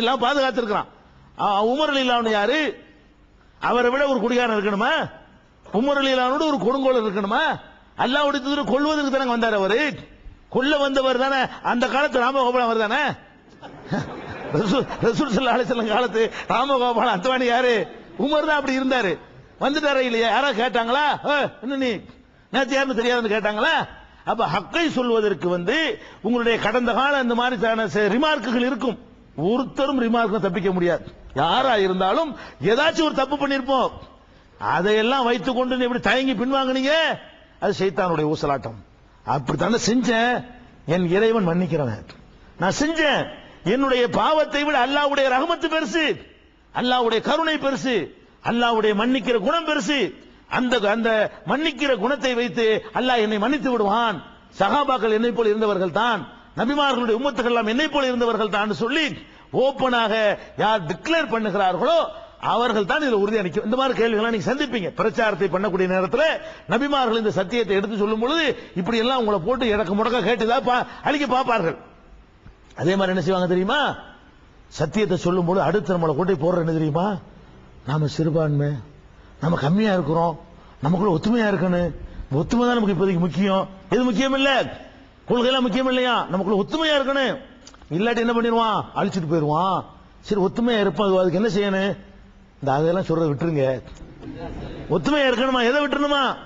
எல்லாம் பாதுகாத்திருக்கிறான். உமர் அலிலான் யாரு? அவரை விட ஒரு குடிகாரன் இருக்கணுமா? உமர் அலிலானோட ஒரு கொடுங்கோல் இருக்கணுமா? அல்லாவுடைய தூதர் கொள்வதற்கு தானே வந்தார் அவரு. கொல்ல வந்தவர் தானே? அந்த காலத்து ராமகோபாலம் அவர் தானே? ரசூல் ரசூல் ஸல்லல்லாஹு காலத்து ராமகோபாலம் அத்வானி யாரு? உமர் தான் அப்படி இருந்தாரு. வந்துட்டாரா இல்லையா? யாரா கேட்டாங்களா? என்ன நீ? நேற்று யாருன்னு தெரியாதுன்னு கேட்டாங்களா? அப்ப ஹக்கை சொல்வதற்கு வந்து உங்களுடைய கடந்த கால இந்த மாதிரி ரிமார்க்குகள் இருக்கும். ஒருத்தரும் ரிமார்க் தப்பிக்க முடியாது. யாரா இருந்தாலும் ஏதாச்சும் ஒரு தப்பு பண்ணிருப்போம். அதையெல்லாம் வைத்துக் கொண்டு நீ எப்படி தயங்கி பின்வாங்கினீங்க? அது சைத்தானுடைய ஊசலாட்டம். அப்படித்தானே செஞ்சேன். என் இறைவன் மன்னிக்கிறவன். நான் செஞ்சேன். என்னுடைய பாவத்தை விட அல்லாஹ்வுடைய ரஹமத்து பெருசு. அல்லாஹ்வுடைய கருணை பெருசு. அல்லாஹ்வுடைய மன்னிக்கிற குணம் பெருசு. அந்த அந்த மன்னிக்கிற குணத்தை வைத்து அல்லாஹ் என்னை மன்னித்து விடுவான். சகாபாக்கள் என்னை போல் இருந்தவர்கள் தான் நபிமார்களுடைய உம்மத்துகள் எல்லாம் என்னை போல இருந்தவர்கள் தான் சொல்லி ஓப்பனாக யார் டிக்ளேர் பண்ணுகிறார்களோ அவர்கள் தான் இதுல உறுதி அளிக்கும். இந்த மாதிரி கேள்விகளை நீங்க சந்திப்பீங்க. பிரச்சாரத்தை பண்ணக்கூடிய நேரத்தில் நபிமார்கள் இந்த சத்தியத்தை எடுத்து சொல்லும் பொழுது இப்படி எல்லாம் உங்களை போட்டு இடக்க முடக்க கேட்டுதான் பா- அழிக்க பார்ப்பார்கள். அதே மாதிரி என்ன செய்வாங்க தெரியுமா? சத்தியத்தை சொல்லும் போது அடுத்து நம்மளை கொண்டு போய் போடுற என்ன தெரியுமா? நாம சிறுபான்மை நம்ம கம்மியா இருக்கிறோம் நமக்குள்ள ஒத்துமையா இருக்கணும். ஒத்துமை தான் நமக்கு இப்போதைக்கு முக்கியம். எது முக்கியம் இல்லை கொள்கையெல்லாம் முக்கியம் இல்லையா? நமக்குள்ள ஒத்துமையா இருக்கணும். இல்லாட்டி என்ன பண்ணிடுவான்? அழிச்சிட்டு போயிடுவான். சரி ஒத்துமையா இருப்போம் அதுக்கு என்ன செய்யணும்? இந்த அதெல்லாம் சொல்றத விட்டுருங்க. ஒத்துமையா இருக்கணுமா? எதை விட்டுருணுமா?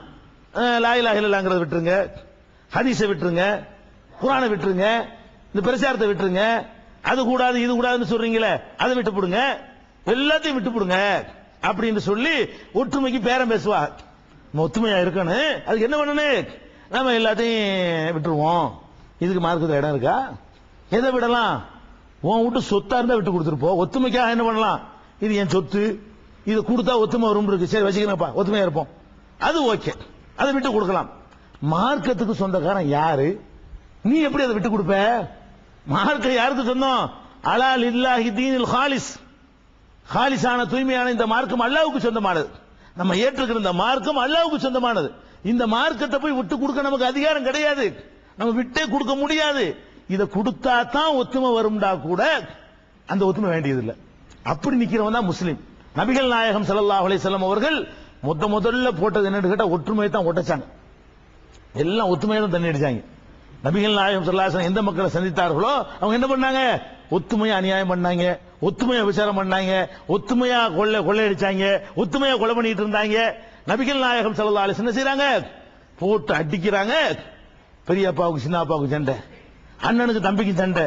அஹ், லா விட்டுருங்க. ஹதீஸை விட்டுருங்க. குரானை விட்டுருங்க. இந்த பிரச்சாரத்தை விட்டுருங்க. அது கூடாது இது கூடாதுன்னு சொல்றீங்களே அதை விட்டு போடுங்க. எல்லாத்தையும் விட்டு போடுங்க. அப்படின்னு சொல்லி ஒற்றுமைக்கு பேரம் பேசுவா. நம்ம ஒத்துமையா இருக்கணும். அதுக்கு என்ன பண்ணணும்? நம்ம எல்லாத்தையும் விட்டுருவோம். இதுக்கு மார்க்கத்தில் இடம் இருக்கா? எதை விடலாம்? உன் விட்டு சொத்தா இருந்தா விட்டு கொடுத்துருப்போம் ஒத்துமைக்காக என்ன பண்ணலாம்? இது என் சொத்து. இது கொடுத்தா ஒத்துமை வரும் இருக்கு. சரி வச்சுக்கிறேன்ப்பா. ஒத்துமையா இருப்போம். அது ஓகே. அதை விட்டு கொடுக்கலாம். மார்க்கத்துக்கு சொந்தக்காரன் யாரு? நீ எப்படி அதை விட்டு கொடுப்ப? மார்க்க யாருக்கு சொந்தம்? அலால் இல்லாஹி தீனில் ஹாலிஸ். ஹாலிஸான தூய்மையான இந்த மார்க்கம் அல்லாவுக்கு சொந்தமானது. நம்ம ஏற்றுக்கிற இந்த மார்க்கம் அல்லாவுக்கு சொந்தமானது. இந்த மார்க்கத்தை போய் விட்டு கொடுக்க நமக்கு அதிகாரம் கிடையாது. நம்ம விட்டே கொடுக்க முடியாது. இதை கொடுத்தா தான் ஒத்துமை வரும்டா கூட அந்த ஒத்துமை வேண்டியதில்லை. அப்படி நிக்கிறவன் தான் முஸ்லீம். நபிகள் நாயகம் சல்லா அலிசல்லம் அவர்கள் முத முதல்ல போட்டது என்னன்னு கேட்டா ஒற்றுமையை தான் ஒட்டச்சாங்க. எல்லாம் ஒத்துமையை தான் தண்ணி அடிச்சாங்க நபிகள் நாயகம் சல்லாசன் எந்த மக்களை சந்தித்தார்களோ அவங்க என்ன பண்ணாங்க? ஒத்துமையா அநியாயம் பண்ணாங்க. ஒத்துமையா விசாரம் பண்ணாங்க. ஒத்துமையா கொள்ளை கொள்ளையடிச்சாங்க. ஒத்துமையா கொலை பண்ணிட்டு இருந்தாங்க. நபிகள் நாயகம் ஸல்லல்லாஹு அலைஹி வஸல்லம் என்ன போட்டு அடிக்கிறாங்க. பெரியப்பாவுக்கு சின்னப்பாவுக்கு சண்டை. அண்ணனுக்கு தம்பிக்கு சண்டை.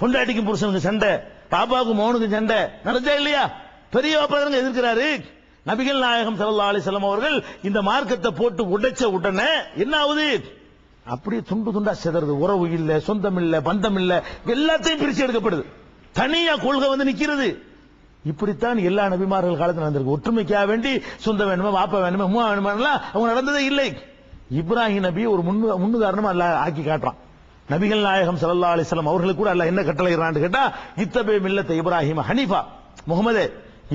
பொண்டாட்டிக்கும் புருஷனுக்கு சண்டை. பாப்பாவுக்கு மோனுக்கு சண்டை. நடந்தா இல்லையா? பெரிய பாப்பாங்க எதிர்க்கிறாரு. நபிகள் நாயகம் ஸல்லல்லாஹு அலைஹி அவர்கள் இந்த மார்க்கத்தை போட்டு உடைச்ச உடனே என்ன ஆகுது? அப்படியே துண்டு துண்டா சிதறது. உறவு இல்ல சொந்தம் இல்ல பந்தம் இல்ல. எல்லாத்தையும் பிரிச்சு எடுக்கப்படுது. தனியா கொள்கை வந்து நிக்கிறது. இப்படித்தான் எல்லா நபிமார்கள் காலத்தில் நடந்திருக்கு. ஒற்றுமைக்காக வேண்டி சொந்த வேணுமா வாப்ப வேணுமா அம்மா வேணுமா அவங்க நடந்ததே இல்லை. இப்ராஹிம் நபி ஒரு முன்னு முன்னுதாரணமா அல்ல ஆக்கி காட்டுறான். நபிகள் நாயகம் சல்லா அலிஸ்லாம் அவர்களுக்கு கூட அல்ல என்ன கட்டளைறான்னு கேட்டா இத்தபே மில்லத்தை இப்ராஹிம் ஹனீஃபா. முகமதே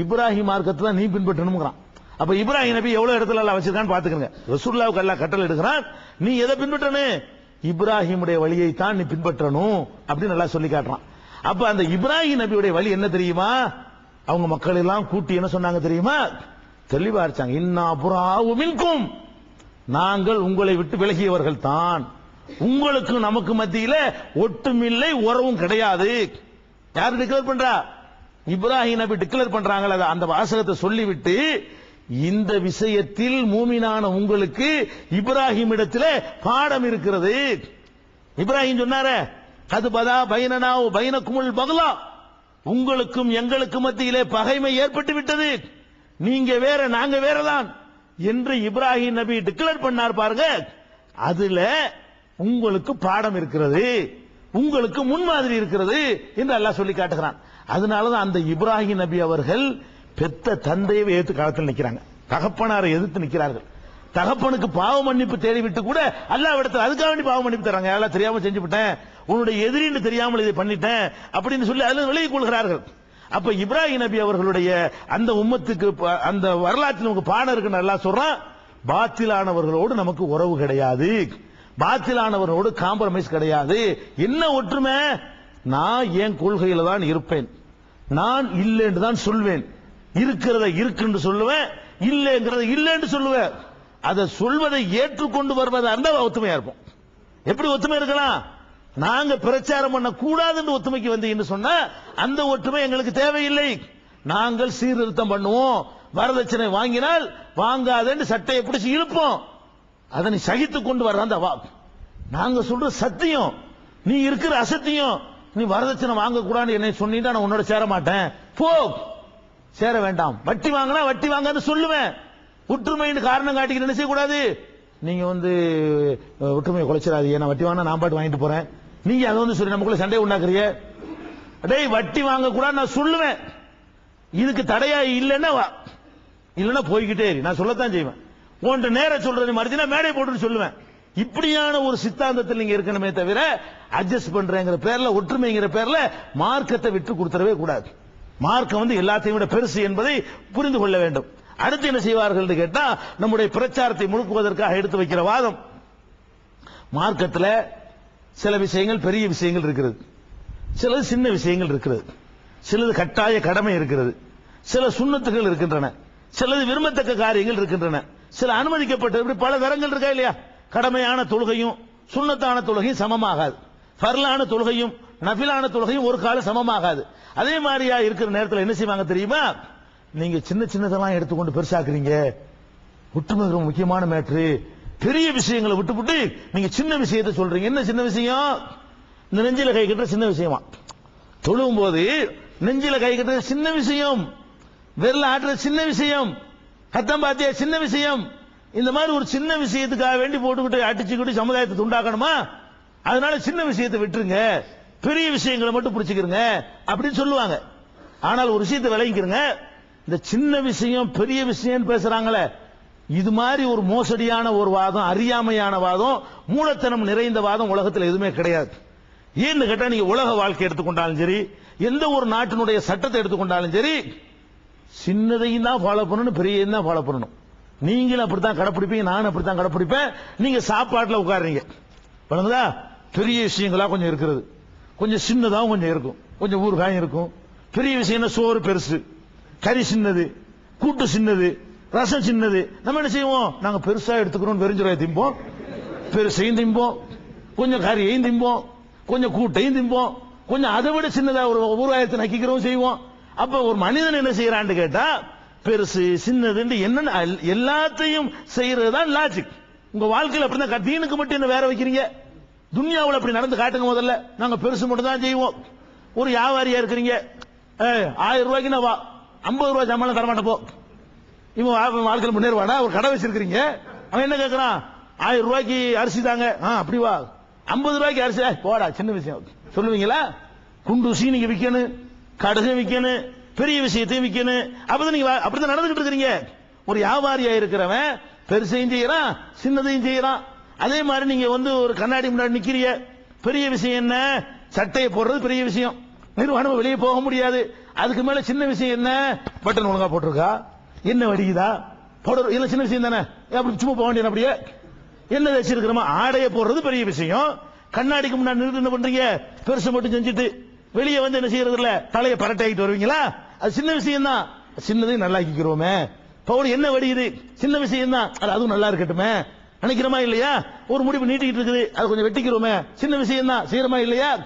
இப்ராஹிம் மார்க்கத்தை தான் நீ பின்பற்றணுங்கிறான் அப்ப இப்ராஹிம் நபி எவ்வளவு இடத்துல எல்லாம் வச்சிருக்கான்னு பாத்துக்கங்க ரசூல்லாவுக்கு எல்லாம் கட்டளை எடுக்கிறான் நீ எதை பின்பற்றணும் இப்ராஹிமுடைய வழியை தான் நீ பின்பற்றணும் அப்படின்னு நல்லா சொல்லி காட்டுறான். அப்ப அந்த இப்ராஹிம் நபியுடைய வழி என்ன தெரியுமா? அவங்க மக்கள் எல்லாம் கூட்டி என்ன சொன்னாங்க தெரியுமா? தெளிவா இருச்சாங்க இன்னா புறாவு மின்கும். நாங்கள் உங்களை விட்டு விலகியவர்கள் தான். உங்களுக்கு நமக்கு மத்தியில ஒட்டுமில்லை உறவும் கிடையாது. யார் டிக்ளேர் பண்றா? இப்ராஹிம் நபி டிக்ளேர் பண்றாங்களே அந்த வாசகத்தை சொல்லிவிட்டு இந்த விஷயத்தில் மூமினான உங்களுக்கு இப்ராஹிம் இடத்துல பாடம் இருக்கிறது. இப்ராஹிம் சொன்னாரே அது பதா பைனனா பைனக்குமுல் பகலா. உங்களுக்கும் எங்களுக்கு மத்தியிலே பகைமை ஏற்பட்டு விட்டது நீங்க வேற நாங்க வேறதான். என்று இப்ராஹிம் நபி டிக்ளேர் பண்ணார் பாருங்க. அதுல உங்களுக்கு பாடம் இருக்கிறது. உங்களுக்கு முன்மாதிரி இருக்கிறது என்று அல்லாஹ் சொல்லி காட்டுகிறான். அதனாலதான் அந்த இப்ராஹிம் நபி அவர்கள் பெத்த தந்தையை எதிர்த்து காலத்தில் நிற்கிறாங்க தகப்பனாரை எதிர்த்து நிற்கிறார்கள் தகப்பனுக்கு பாவ மன்னிப்பு தேடிவிட்டு கூட அல்லாஹ் இடத்துல அதுக்காக வேண்டி பாவ மன்னிப்பு தராங்க எல்லாம் தெரியாம செஞ்சு விட்டேன். உன்னுடைய எதிரின்னு தெரியாமல் இதை பண்ணிட்டேன் அப்படின்னு சொல்லி அதில் விலகி கொள்கிறார்கள். அப்ப இப்ராஹிம் நபி அவர்களுடைய அந்த உம்மத்துக்கு ப- அந்த வரலாற்றில் நமக்கு பாடம் இருக்குன்னு நல்லா சொல்றான் பாத்திலானவர்களோடு நமக்கு உறவு கிடையாது. பாத்திலானவர்களோடு காம்ப்ரமைஸ் கிடையாது. என்ன ஒற்றுமை? நான் என் கொள்கையில தான் இருப்பேன். நான் இல்லைன்னு தான் சொல்வேன். இருக்கிறத இருக்குன்னு சொல்லுவேன் இல்லைங்கிறத இல்லைன்னு சொல்லுவேன். அதை சொல்வதை ஏற்றுக்கொண்டு வருவதா இருந்தா ஒத்துமையா இருப்போம். எப்படி ஒத்துமை இருக்கலாம்? நாங்க பிரச்சாரம் பண்ண கூடாதுன்னு ஒத்துமைக்கு வந்தீங்கன்னு சொன்னா அந்த ஒற்றுமை எங்களுக்கு தேவையில்லை. நாங்கள் சீர்திருத்தம் பண்ணுவோம். வரதட்சணை வாங்கினால் வாங்காதேன்னு சட்டையை பிடிச்சி இழுப்போம். அதை நீ கொண்டு வர்ற அந்த வா நாங்க சொல்ற சத்தியம். நீ இருக்கிற அசத்தியம். நீ வரதட்சணை வாங்க கூடாதுன்னு என்னை சொன்னீங்கன்னா நான் உன்னோட சேர மாட்டேன். போ. சேர வேண்டாம். வட்டி வாங்கினா வட்டி வாங்கன்னு சொல்லுவேன். ஒற்றுமைன்னு காரணம் காட்டிக்கிட்டு என்ன செய்யக்கூடாது? நீங்க வந்து ஒற்றுமையை குலைச்சிடாதீங்க. நான் வட்டி வாங்கினா நான் பாட்டு வாங்கிட்டு போறேன். நீங்க அதை வந்து சொல்லி நமக்குள்ள சண்டை உண்டாக்குறீங்க? டேய் வட்டி வாங்க கூட நான் சொல்லுவேன். இதுக்கு தடையா இல்லைன்னா வா. இல்லைன்னா போய்கிட்டே இரு. நான் சொல்லத்தான் செய்வேன். உன்ட்டு நேர சொல்றது மறுத்தினா மேடை போட்டுன்னு சொல்லுவேன். இப்படியான ஒரு சித்தாந்தத்தில் நீங்க இருக்கணுமே தவிர அட்ஜஸ்ட் பண்றேங்கிற பேர்ல ஒற்றுமைங்கிற பேர்ல மார்க்கத்தை விட்டு கொடுத்துடவே கூடாது. மார்க்கம் வந்து எல்லாத்தையும் விட பெருசு என்பதை புரிந்து கொள்ள வேண்டும். அடுத்து என்ன செய்வார்கள் என்று கேட்டா நம்முடைய பிரச்சாரத்தை முழுக்குவதற்காக எடுத்து வைக்கிற வாதம். மார்க்கத்தில் சில விஷயங்கள் பெரிய விஷயங்கள் இருக்கிறது. சிலது சின்ன விஷயங்கள் இருக்கிறது. சிலது கட்டாய கடமை இருக்கிறது. சில சுண்ணத்துகள் இருக்கின்றன. சிலது விரும்பத்தக்க காரியங்கள் இருக்கின்றன. சில அனுமதிக்கப்பட்ட இப்படி பல தரங்கள் இருக்கா இல்லையா? கடமையான தொழுகையும் சுண்ணத்தான தொழுகையும் சமமாகாது. ஃபர்லான தொழுகையும் நஃபிலான தொழுகையும் ஒரு காலம் சமமாகாது. அதே மாதிரியா இருக்கிற நேரத்தில் என்ன செய்வாங்க தெரியுமா? நீங்க சின்ன சின்னதெல்லாம் எடுத்துக்கொண்டு பெருசாக்குறீங்க. ஒற்றுமை ரொம்ப முக்கியமான மேட்ரு பெரிய விஷயங்களை விட்டுவிட்டு நீங்க சின்ன விஷயத்தை சொல்றீங்க. என்ன சின்ன விஷயம்? இந்த நெஞ்சில கை கட்டுற சின்ன விஷயமா? தொழும் போது நெஞ்சில கை கட்டுற சின்ன விஷயம். விரல ஆட்டுற சின்ன விஷயம். கத்தம் பாத்தியா சின்ன விஷயம். இந்த மாதிரி ஒரு சின்ன விஷயத்துக்காக வேண்டி போட்டுக்கிட்டு அடிச்சுக்கிட்டு சமுதாயத்தை துண்டாக்கணுமா? அதனால சின்ன விஷயத்தை விட்டுருங்க. பெரிய விஷயங்களை மட்டும் பிடிச்சிக்கிறங்க அப்படின்னு சொல்லுவாங்க. ஆனால் ஒரு விஷயத்தை விளங்கிக்கிறங்க இந்த சின்ன விஷயம் பெரிய விஷயம் பேசுறாங்களே இது மாதிரி ஒரு மோசடியான ஒரு வாதம் அறியாமையான வாதம் மூலத்தனம் நிறைந்த வாதம் உலகத்தில் எதுவுமே கிடையாது. ஏன்னு கேட்டா நீங்க உலக வாழ்க்கை எடுத்துக்கொண்டாலும் சரி எந்த ஒரு நாட்டினுடைய சட்டத்தை எடுத்துக்கொண்டாலும் சரி சின்னதையும் தான் ஃபாலோ பண்ணணும் பெரியதையும் தான் ஃபாலோ பண்ணணும். நீங்களும் அப்படித்தான் கடைப்பிடிப்பீங்க நானும் அப்படித்தான் கடைப்பிடிப்பேன். நீங்க சாப்பாட்டுல உட்காருறீங்க. வழங்குதா பெரிய விஷயங்களா கொஞ்சம் இருக்கிறது. கொஞ்சம் சின்னதாகவும் கொஞ்சம் இருக்கும். கொஞ்சம் ஊறுகாயும் இருக்கும். பெரிய விஷயம்னா சோறு பெருசு. கறி சின்னது கூட்டு சின்னது ரசம் சின்னது. நம்ம என்ன செய்வோம்? நாங்க பெருசா எடுத்துக்கிறோம் வெறிஞ்சுரையை திம்போம். பெருசையும் திம்போம். கொஞ்சம் கறியையும் திம்போம். கொஞ்சம் கூட்டையும் திம்போம். கொஞ்சம் அதை விட சின்னதா ஒரு ஊராயத்தை நக்கிக்கிறோம் செய்வோம். அப்ப ஒரு மனிதன் என்ன செய்யறான்னு கேட்டா பெருசு சின்னதுன்னு என்னன்னு எல்லாத்தையும் செய்யறது தான் லாஜிக் உங்க வாழ்க்கையில் அப்படிதான் தீனுக்கு மட்டும் என்ன வேற வைக்கிறீங்க? துன்யாவில் அப்படி நடந்து காட்டுங்க முதல்ல. நாங்க பெருசு மட்டும் தான் செய்வோம். ஒரு வியாபாரியா இருக்கிறீங்க. ஆயிரம் ரூபாய்க்கு நான் வா. ஐம்பது ரூபாய் சம்பளம் தரமாட்டேன் போ. இவன் வா- வாழ்க்கையில் முன்னேறுவானா? ஒரு கடை வச்சிருக்கிறீங்க. அவன் என்ன கேட்கறான் ஆயிரம் ரூபாய்க்கு அரிசி தாங்க. ஆ அப்படி வா. ஐம்பது ரூபாய்க்கு அரிசி போடா சின்ன விஷயம். சொல்லுவீங்களா? குண்டூசி நீங்க விற்கணும் கடுகு விற்கணும் பெரிய விஷயத்தையும் விற்கணும் அப்பதான் நீங்க வா- அப்படிதான் நடந்துகிட்டு இருக்கிறீங்க. ஒரு வியாபாரியா இருக்கிறவன் பெருசையும் செய்யறான் சின்னதையும் செய்யறான். அதே மாதிரி நீங்க வந்து ஒரு கண்ணாடி முன்னாடி நிக்கிறீங்க. பெரிய விஷயம் என்ன? சட்டையை போடுறது பெரிய விஷயம். நிர்வாணம் வெளியே போக முடியாது. அதுக்கு மேல சின்ன விஷயம் என்ன? பட்டன் ஒழுங்கா போட்டிருக்கா? என்ன வடிக்குதா? போடுற இல்ல சின்ன விஷயம் தானே? அப்படி சும்மா போக வேண்டியது அப்படியே. என்ன வச்சிருக்கிறோமா ஆடையை போடுறது பெரிய விஷயம். கண்ணாடிக்கு முன்னாடி நின்று என்ன பண்றீங்க? பெருசு மட்டும் செஞ்சுட்டு வெளியே வந்து என்ன செய்யறது இல்ல தலையை பரட்டாயிட்டு வருவீங்களா? அது சின்ன விஷயம் தான் சின்னதையும் நல்லா ஆக்கிக்கிறோமே பவுல் என்ன வடிக்குது? சின்ன விஷயம் தான் அது அதுவும் நல்லா இருக்கட்டுமே. நினைக்கிறோமா இல்லையா? ஒரு முடிவு நீட்டிக்கிட்டு இருக்குது. அது கொஞ்சம் வெட்டிக்கிறோமே. சின்ன விஷயம் தான் செய்யறமா இல்லையா?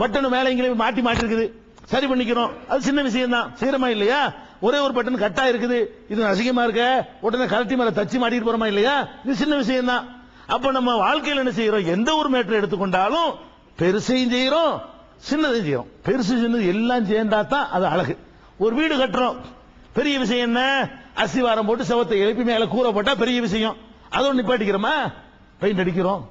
பட்டன் மேல இங்கே மாட்டி மாட்டி இருக்குது சரி பண்ணிக்கிறோம். அது சின்ன விஷயம் தான் சீரமா இல்லையா? ஒரே ஒரு பட்டன் கட்டா இருக்குது. இது அசிங்கமா இருக்க. உடனே கலட்டி மேல தச்சு மாட்டிட்டு போறோமா இல்லையா? இது சின்ன விஷயம் தான் அப்ப நம்ம வாழ்க்கையில் என்ன செய்யறோம்? எந்த ஒரு மேட்டர் எடுத்துக்கொண்டாலும் பெருசையும் செய்யறோம் சின்னதையும் செய்யறோம். பெருசு சின்னது எல்லாம் சேர்ந்தா தான் அது அழகு. ஒரு வீடு கட்டுறோம். பெரிய விஷயம் என்ன? அசிவாரம் போட்டு செவத்தை எழுப்பி மேல கூரை போட்டா பெரிய விஷயம். அதோட நிப்பாட்டிக்கிறோமா? பெயிண்ட் அடிக்கிறோம்.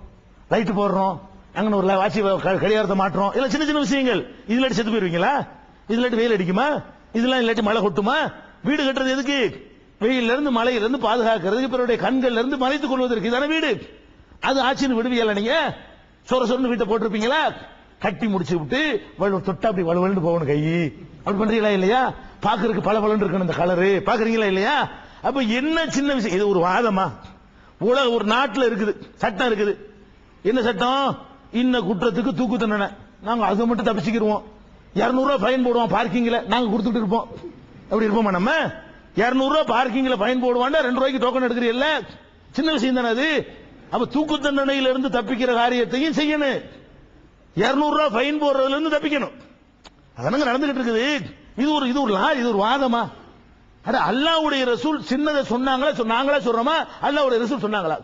லைட் போடுறோம். அங்க ஒரு வாட்சி கடிகாரத்தை மாற்றோம் இல்ல சின்ன சின்ன விஷயங்கள். இதுல செத்து போயிருவீங்களா? இதுல வெயில் அடிக்குமா? இதெல்லாம் இல்லாட்டி மழை கொட்டுமா? வீடு கட்டுறது எதுக்கு? வெயில்ல இருந்து மழையில இருந்து பாதுகாக்கிறதுக்கு பிறருடைய கண்கள்ல இருந்து மறைத்துக் கொள்வதற்கு இதான வீடு. அது ஆட்சின்னு விடுவியல நீங்க? சொர சொன்னு வீட்டை போட்டிருப்பீங்களா? கட்டி முடிச்சு விட்டு வலு- தொட்டா அப்படி வலுவலுன்னு போகணும் கை. அப்படி பண்றீங்களா இல்லையா? பாக்குறதுக்கு பல இருக்கணும் இந்த கலரு பாக்குறீங்களா இல்லையா? அப்ப என்ன சின்ன விஷயம்? இது ஒரு வாதமா? உலக ஒரு நாட்டுல இருக்குது. சட்டம் இருக்குது. என்ன சட்டம்? இன்ன குற்றத்துக்கு தூக்கு தண்டனை. நாங்க அதை மட்டும் தப்பிச்சுக்கிருவோம். இருநூறுவா ஃபைன் போடுவோம் பார்க்கிங்ல நாங்க கொடுத்துட்டு இருப்போம். அப்படி இருப்போமா நம்ம? இருநூறுவா பார்க்கிங்ல ஃபைன் போடுவான்டா ரெண்டு ரூபாய்க்கு டோக்கன் எடுக்கிறீல்ல சின்ன விஷயம் தானே அது. அப்ப தூக்கு தண்டனையில இருந்து தப்பிக்கிற காரியத்தையும் செய்யணும். இருநூறுவா ஃபைன் போடுறதுல இருந்து தப்பிக்கணும். அதனங்க நடந்துகிட்டு இருக்குது. இது ஒரு இது ஒரு லா இது ஒரு வாதமா? அட அல்லாவுடைய ரசூல் சின்னதை சொன்னாங்களா? நாங்களா சொல்றோமா? அல்லாவுடைய ரசூல் சொன்னாங்களா?